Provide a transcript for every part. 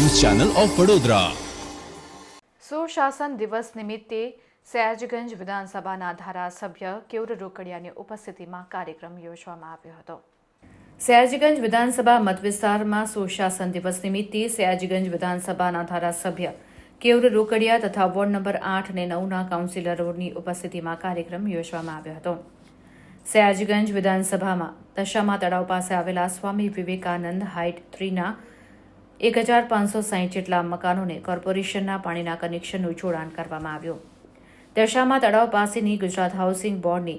Channel of Vadodara સુશાસન દિવસ નિમિત્તે સયાજગંજ વિધાનસભાના ધારાસભ્ય કેવર રોકડિયાની ઉપસ્થિતિમાં કાર્યક્રમ યોજવામાં આવ્યો હતો. સયાજગંજ વિધાનસભા મતવિસ્તારમાં સુશાસન દિવસ નિમિત્તે સયાજગંજ વિધાનસભાના ધારાસભ્ય કેવર રોકડિયા તથા વોર્ડ નંબર આઠ અને નવના કાઉન્સિલરોની ઉપસ્થિતિમાં કાર્યક્રમ યોજવામાં આવ્યો હતો. સયાજગંજ વિધાનસભામાં દશામા તળાવ પાસે આવેલા સ્વામી વિવેકાનંદ હાઇટ થ્રીના એક હજાર પાંચસો સાહીઠ જેટલા મકાનોને કોર્પોરેશનના પાણીના કનેક્શનનું જોડાણ કરવામાં આવ્યું. દશામાં તળાવ પાસેની ગુજરાત હાઉસિંગ બોર્ડની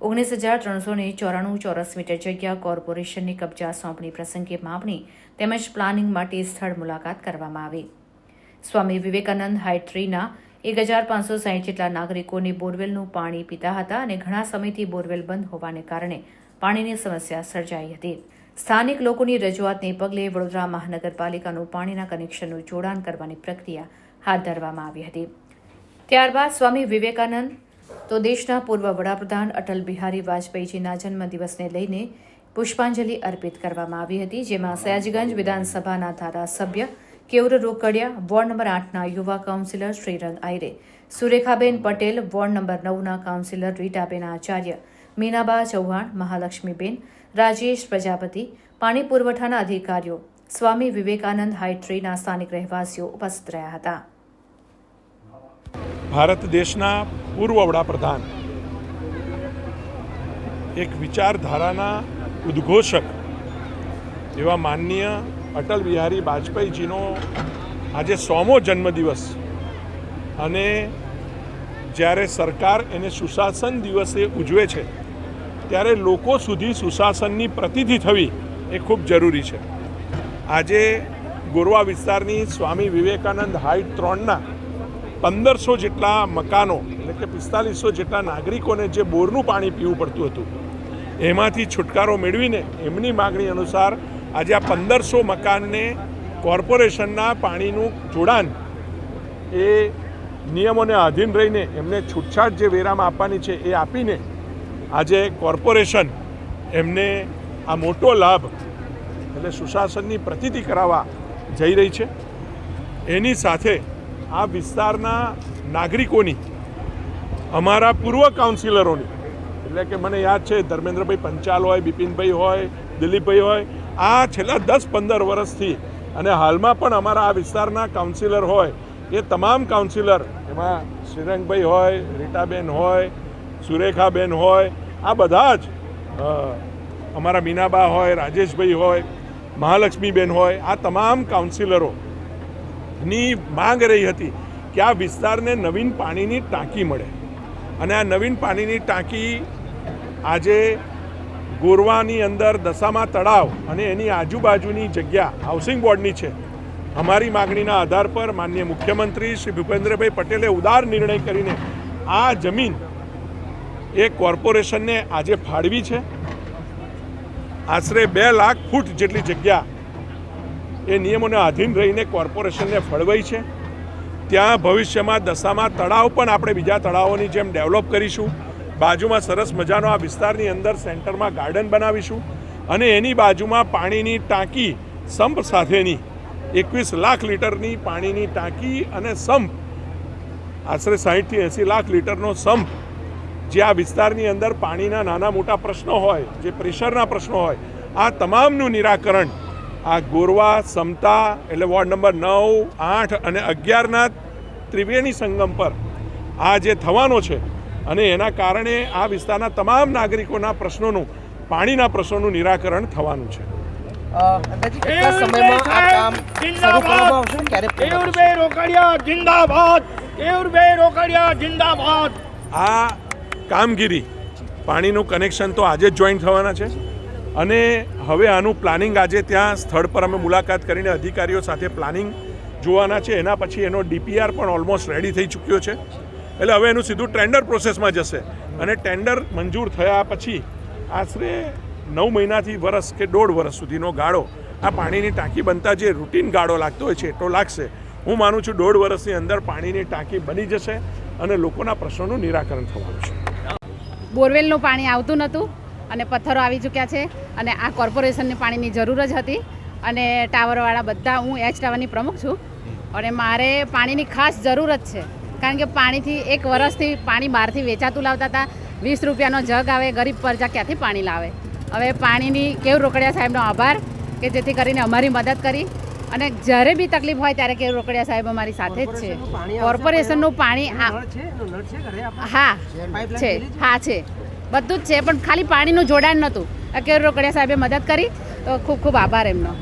ઓગણીસ હજાર ત્રણસો ને ચોરાણું ચોરસ મીટર જગ્યા કોર્પોરેશનની કબજા સોંપણી પ્રસંગે માપણી તેમજ પ્લાનિંગ માટે સ્થળ મુલાકાત કરવામાં આવી. સ્વામી વિવેકાનંદ હાઇટ્રીના એક હજાર પાંચસો સાહીઠ જેટલા નાગરિકોને બોરવેલનું પાણી પીતા હતા અને ઘણા સમયથી બોરવેલ બંધ હોવાને કારણે પાણીની સમસ્યા સર્જાઈ હતી. સ્થાનિક લોકોની રજૂઆતને પગલે વડોદરા મહાનગરપાલિકાનું પાણીના કનેક્શનનું જોડાણ કરવાની પ્રક્રિયા હાથ ધરવામાં આવી હતી. ત્યારબાદ સ્વામી વિવેકાનંદ, તો દેશના પૂર્વ વડાપ્રધાન અટલ બિહારી વાજપેયીજીના જન્મદિવસને લઈને પુષ્પાંજલિ અર્પિત કરવામાં આવી હતી, જેમાં સયાજગંજ વિધાનસભાના ધારાસભ્ય કેવર રોકડિયા, વોર્ડ નંબર આઠના યુવા councillor Shrirang Ayre, Surekhaben Patel, ward number નવના councillor Ritaben Acharya Minaba Chauhan, Mahalakshmiben, Rajesh Prajapati, પાણી પુરવઠાના અધિકારીઓ, સ્વામી વિવેકાનંદ હાઇટ્રીના સ્થાનિક રહેવાસીઓ ઉપસ્થિત રહ્યા હતા. ભારત દેશના પૂર્વ વડાપ્રધાન. એક વિચારધારાના ઉદ્ઘોષક એવા માનનીય અટલ બિહારી વાજપેયીજીનો આજે સોમો જન્મદિવસ અને જ્યારે સરકાર એને સુશાસન દિવસે ઉજવે છે ત્યારે લોકો સુધી સુશાસનની પ્રતિધિ થવી એ ખૂબ જરૂરી છે. આજે ગોરવા વિસ્તારની સ્વામી વિવેકાનંદ હાઇટ ત્રણના પંદરસો જેટલા મકાનો એટલે કે પિસ્તાલીસો જેટલા નાગરિકોને જે બોરનું પાણી પીવું પડતું હતું, એમાંથી છુટકારો મેળવીને એમની માગણી અનુસાર આજે આ પંદરસો મકાનને કોર્પોરેશનના પાણીનું જોડાણ એ નિયમોને આધીન રહીને એમને છૂટછાટ જે વેરામાં આપવાની છે એ આપીને આજે કોર્પોરેશન એમને આ મોટો લાભ એટલે સુશાસનની પ્રતિતિ કરાવવા જઈ રહી છે. એની સાથે આ વિસ્તારના નાગરિકોની, અમારા પૂર્વ કાઉન્સિલરોની, એટલે કે મને યાદ છે ધર્મેન્દ્રભાઈ પંચાલ હોય, બિપિનભાઈ હોય, દિલીપભાઈ હોય, આ છેલ્લા દસ પંદર વર્ષથી અને હાલમાં પણ અમારા આ વિસ્તારના કાઉન્સિલર હોય, એ તમામ કાઉન્સિલર, એમાં શ્રીરંગભાઈ હોય, રીટાબેન હોય સુરેખાબેન હોય, આ બધા જ અમારા મીનાબા હોય, રાજેશભાઈ હોય, મહાલક્ષ્મીબેન હોય, આ તમામ કાઉન્સિલરોની માંગ રહી હતી કે આ વિસ્તારને નવીન પાણીની ટાંકી મળે. અને આ નવીન પાણીની ટાંકી આજે ગોરવાની અંદર દશામા તળાવ અને એની આજુબાજુની જગ્યા હાઉસિંગ બોર્ડની છે. અમારી માગણીના આધાર પર માનનીય મુખ્યમંત્રી શ્રી ભૂપેન્દ્રભાઈ પટેલે ઉદાર નિર્ણય કરીને આ જમીન એ કોર્પોરેશનને આજે ફાળવી છે. આશરે બે લાખ ફૂટ જેટલી જગ્યા એ નિયમોને આધીન રહીને કોર્પોરેશનને ફળવાઈ છે. ત્યાં ભવિષ્યમાં દશામાં તળાવ પણ આપણે બીજા તળાવોની જેમ ડેવલપ કરીશું. બાજુમાં સરસ મજાનો આ વિસ્તારની અંદર સેન્ટરમાં ગાર્ડન બનાવીશું અને એની બાજુમાં પાણીની ટાંકી, સંપ સાથેની એકવીસ લાખ લીટરની પાણીની ટાંકી અને સંપ, આશરે સાહીઠથી એંસી લાખ લીટરનો સંપ જે આ વિસ્તારની અંદર પાણીના નાના મોટા પ્રશ્નો હોય જે પ્રેશરના પ્રશ્નો હોય આ તમામનું નિરાકરણ આ ગોરવા સમતા એટલે વોર્ડ નંબર નવ આઠ અને અગિયારના ત્રિવેણી સંગમ પર આ જે થવાનો છે અને એના કારણે આ વિસ્તારના તમામ નાગરિકોના પ્રશ્નોનું પાણીના પ્રશ્નોનું નિરાકરણ થવાનું છે. અ, અંદાજે કેટલા સમયમાં આ કામગીરી. પાણીનું કનેક્શન તો આજે જ જોઈન થવાના છે. અને હવે આનું પ્લાનિંગ આજે ત્યાં સ્થળ પર અમે મુલાકાત કરીને અધિકારીઓ સાથે પ્લાનિંગ જોવાના છે. એના પછી એનો ડીપીઆર પણ ઓલમોસ્ટ રેડી થઈ ચૂક્યો છે. એટલે હવે એનું સીધું ટેન્ડર પ્રોસેસમાં જશે. અને ટેન્ડર મંજૂર થયા પછી આશરે નવ મહિનાથી વરસ કે દોઢ વરસ સુધીનો ગાળો આ પાણીની ટાંકી બનતા જે રૂટીન ગાળો લાગતો હોય છે, એટલો લાગશે. હું માનું છું દોઢ વર્ષની અંદર પાણીની ટાંકી બની જશે અને લોકોના પ્રશ્નોનું નિરાકરણ થવાનું છે. બોરવેલનું પાણી આવતું નહોતું અને પથ્થરો આવી ચૂક્યા છે અને આ કોર્પોરેશનને પાણીની જરૂર જ હતી અને ટાવરવાળા બધા હું એચ ટાવરની પ્રમુખ છું અને મારે પાણીની ખાસ જરૂરત છે. કારણ કે પાણીથી એક વર્ષથી પાણી બહારથી વેચાતું લાવતા હતા. વીસ રૂપિયાનો જગ આવે, ગરીબ પ્રજા ક્યાંથી પાણી લાવે? હવે પાણીની કેવું રોકડિયા સાહેબનો આભાર કે જેથી કરીને અમારી મદદ કરી. અને જ્યારે બી તકલીફ હોય ત્યારે કેવું રોકડિયા સાહેબ અમારી સાથે જ છે. કોર્પોરેશનનું પાણી? હા. છે? હા છે. બધું જ છે પણ ખાલી પાણીનું જોડાણ નહોતું. કેવું રોકડિયા સાહેબે મદદ કરી. તો ખૂબ ખૂબ આભાર એમનો.